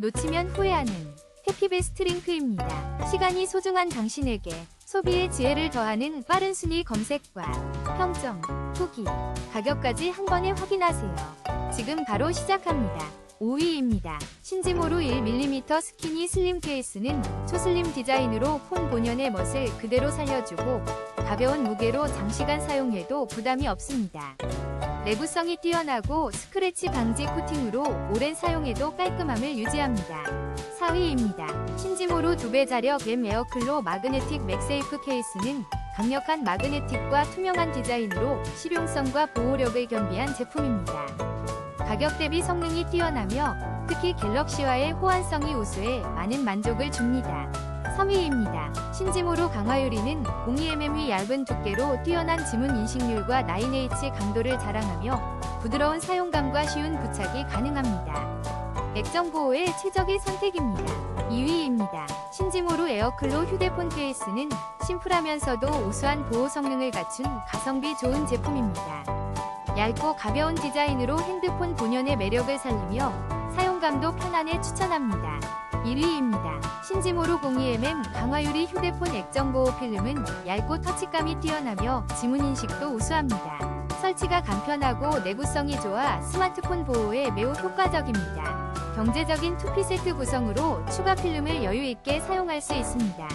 놓치면 후회하는 해피베스트 링크입니다. 시간이 소중한 당신에게 소비의 지혜를 더하는 빠른 순위 검색과 평점, 후기, 가격까지 한 번에 확인하세요. 지금 바로 시작합니다. 5위입니다. 신지모루 1mm 스키니 슬림 케이스는 초슬림 디자인으로 폰 본연의 멋을 그대로 살려주고 가벼운 무게로 장시간 사용해도 부담이 없습니다. 내구성이 뛰어나고 스크래치 방지 코팅으로 오랜 사용에도 깔끔함을 유지합니다. 4위입니다. 신지모루 2배 자력 M 에어클로 마그네틱 맥세이프 케이스는 강력한 마그네틱과 투명한 디자인으로 실용성과 보호력을 겸비한 제품입니다. 가격 대비 성능이 뛰어나며 특히 갤럭시와의 호환성이 우수해 많은 만족을 줍니다. 3위입니다. 신지모로 강화유리는 02mm의 얇은 두께로 뛰어난 지문 인식률과 9H 강도를 자랑하며 부드러운 사용감과 쉬운 부착이 가능합니다. 액정 보호에 최적의 선택입니다. 2위입니다. 신지모로 에어클로 휴대폰 케이스는 심플하면서도 우수한 보호 성능을 갖춘 가성비 좋은 제품입니다. 얇고 가벼운 디자인으로 핸드폰 본연의 매력을 살리며 사용 감도 편안해 추천합니다. 1위입니다. 신지모로 02mm 강화유리 휴대폰 액정 보호 필름은 얇고 터치감이 뛰어나며 지문 인식도 우수합니다. 설치가 간편하고 내구성이 좋아 스마트폰 보호에 매우 효과적입니다. 경제적인 투피 세트 구성으로 추가 필름을 여유 있게 사용할 수 있습니다.